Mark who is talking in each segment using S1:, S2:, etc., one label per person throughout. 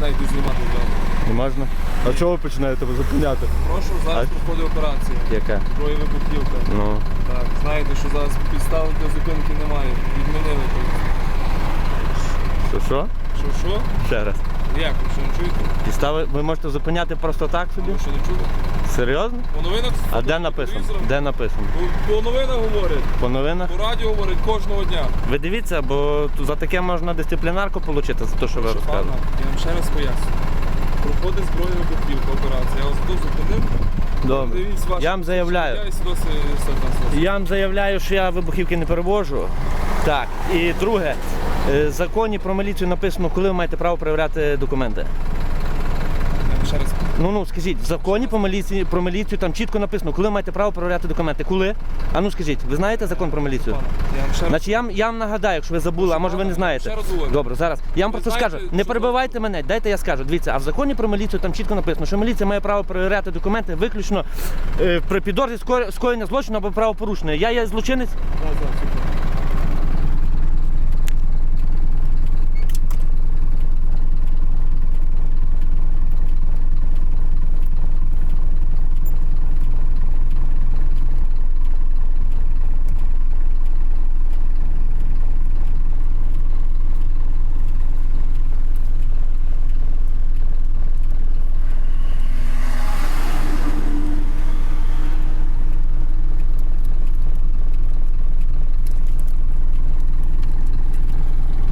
S1: починаєте знімати зразу.
S2: Не можна? А чого ви починаєте ви зупиняти?
S1: Прошу, зараз
S2: А-
S1: проходить операція.
S2: Яка?
S1: Зброї вибухівка.
S2: Ну.
S1: Так, знаєте, що зараз підстав для зупинки немає. Відмінили тут.
S2: Що що?
S1: Що, що?
S2: Ще раз.
S1: Як? Ви що не чуєте?
S2: Підстави ви можете зупиняти просто так собі?
S1: Ви що не чули?
S2: Серйозно?
S1: По новинах
S2: А де написано?
S1: телевізором.
S2: Де написано?
S1: По, по новинах говорять,
S2: По новинах?
S1: по радіо говорять кожного дня.
S2: Ви дивіться, бо за таке можна дисциплінарку отримати за те, що ви
S1: пане. Я вам ще раз поясню. Проходить збройна вибухівка операція. Я вас тут зупинив.
S2: Добре.
S1: Дивіться,
S2: Я вам заявляю.
S1: Я свідоцтво, і
S2: вам заявляю, що я вибухівки не перевожу. Так. І друге, в законі про міліцію написано, коли ви маєте право перевіряти документи.
S1: Ще раз
S2: Ну ну скажіть, в законі про міліцію, про міліцію там чітко написано, коли ви маєте право перевіряти документи. Коли? А ну скажіть, ви знаєте закон про міліцію?
S1: я вам ще раз
S2: Значить, я, вам- я вам нагадаю, якщо ви забули, а може ви не знаєте.
S1: Ще раз говорю.
S2: Добре, зараз. Я вам
S1: Ви
S2: просто
S1: знаєте,
S2: скажу, не
S1: що-
S2: перебивайте мене, дайте я скажу. Дивіться, а в законі про міліцію там чітко написано, що міліція має право перевіряти документи виключно е, при підозрі ско- скоєння злочину або правопорушення. Я є злочинець.
S1: Зараз, зараз, секунду.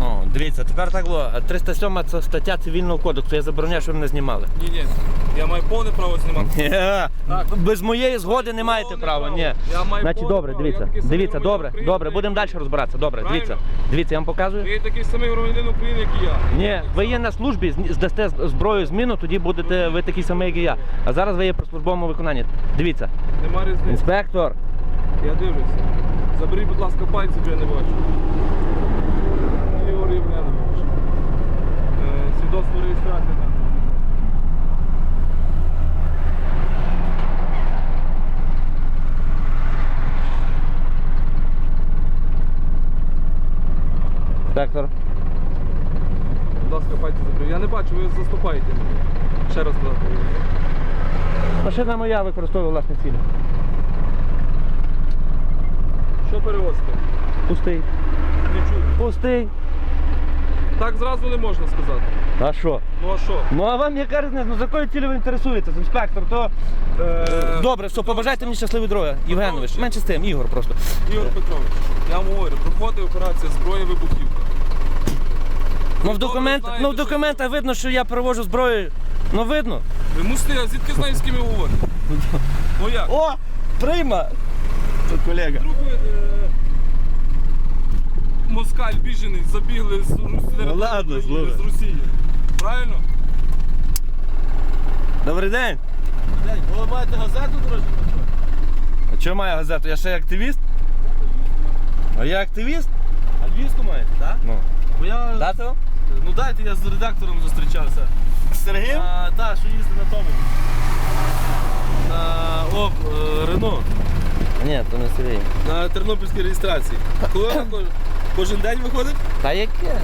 S2: О, дивіться, тепер так було. 307 це стаття цивільного кодексу. Я забороняю, щоб ви мене знімали.
S1: Ні, ні. Я маю повне право знімати.
S2: Ні, без моєї згоди не маєте
S1: Повне
S2: права.
S1: право.
S2: Ні.
S1: Я маю
S2: Значить,
S1: повне
S2: добре,
S1: право.
S2: дивіться.
S1: Я такий самий
S2: Дивіться,
S1: громадянин
S2: добре,
S1: України,
S2: добре, будемо далі розбиратися. Добре,
S1: Правильно?
S2: дивіться. Дивіться, я вам показую.
S1: Ви такий самий громадянин України, як і я.
S2: Ні, ви є на службі, зні- здасте з- зброю зміну, тоді будете ви такий самий, як і я. А зараз ви є при службовому виконанні. Дивіться,
S1: Нема різниці.
S2: інспектор.
S1: Я дивлюся. Заберіть, будь ласка, пальці, бо я не бачу. Ігор Євгенович. Е, Свідоцтво реєстрації. так.
S2: Інспектор.
S1: Будь ласка, пальці заберіть. Я не бачу, ви заступаєте. Ще раз сказати.
S2: Машина моя використовує власне цілі.
S1: Що перевозите?
S2: Пустий.
S1: Не чую.
S2: Пустий.
S1: Так зразу не можна сказати.
S2: А що?
S1: Ну а що?
S2: Ну а вам яка різниця? Ну за якою цілею ви інтересуєтесь, інспектор? То
S1: Е,
S2: добре, все, побажайте мені щасливої дороги. Євгенович, менше з тим, Ігор просто.
S1: Ігор Петрович, я вам говорю, проходить операція зброя вибухівка.
S2: Ну в
S1: знаєте,
S2: ну в
S1: що-
S2: документах видно, що я перевожу зброю. Ну видно.
S1: Ви мусите, а звідки знаєте, з ким я говорю? Ну як?
S2: О! Прийма! То колега.
S1: Вдруг ви, е, москаль біжений забігли з Русі
S2: Ну ладно,
S1: з. Росії. Правильно?
S2: Добрий день.
S1: Ви маєте газету, дорожню?
S2: А чого маю газету? Я ще активіст? А я активіст?
S1: А львівську маєте, так?
S2: Ну.
S1: Бо я...
S2: Дати вам?
S1: Ну дайте, я з редактором зустрічався.
S2: З Сергієм?
S1: Так, що їздить на тому. На о, е, Рено.
S2: Ні, то не Сергій.
S1: На тернопільській реєстрації. Коли вона ко- кожен день виходить?
S2: Та яке?